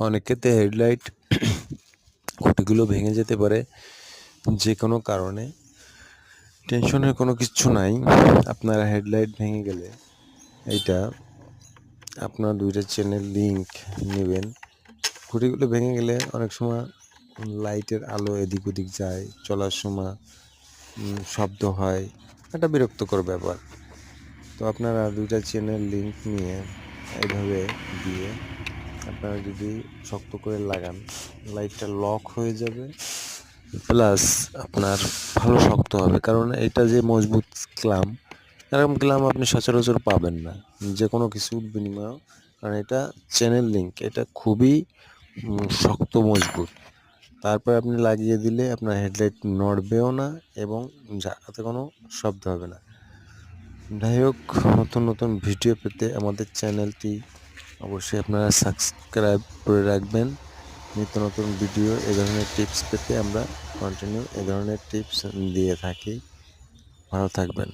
অনেক ক্ষেত্রে হেডলাইট খুঁটিগুলো ভেঙে যেতে পারে যে কোনো কারণে। টেনশনের কোনো কিছু নাই। আপনার হেডলাইট ভেঙে গেলে এইটা আপনার দুইটা চেনের লিঙ্ক নেবেন। খুঁটিগুলো ভেঙে গেলে অনেক সময় লাইটের আলো এদিক ওদিক যায়, চলার সময় শব্দ হয়। একটা বিরক্তকর ব্যাপার। তো আপনারা দুইটা চেনের লিঙ্ক নিয়ে এইভাবে দিয়ে আপনারা যদি শক্ত করে লাগান, লাইটটা লক হয়ে যাবে। প্লাস আপনার ভালো শক্ত হবে, কারণ এটা যে মজবুত ক্লাম, এরকম ক্লাম আপনি সচরাচর পাবেন না। যে কোনো কিছুর বিনিময়েও, কারণ এটা চ্যানেল লিঙ্ক এটা খুবই শক্ত মজবুত। তারপর আপনি লাগিয়ে দিলে আপনার হেডলাইট নড়বেও না এবং জায়গাতে কোনো শব্দ হবে না। যাই হোক, নতুন নতুন ভিডিও পেতে আমাদের চ্যানেলটি অবশ্যই আপনারা সাবস্ক্রাইব করে রাখবেন। নিত্য নতুন ভিডিও এ ধরনের টিপস পেতে আমরা কন্টিনিউ এ ধরনের টিপস দিয়ে থাকি। ভালো থাকবেন।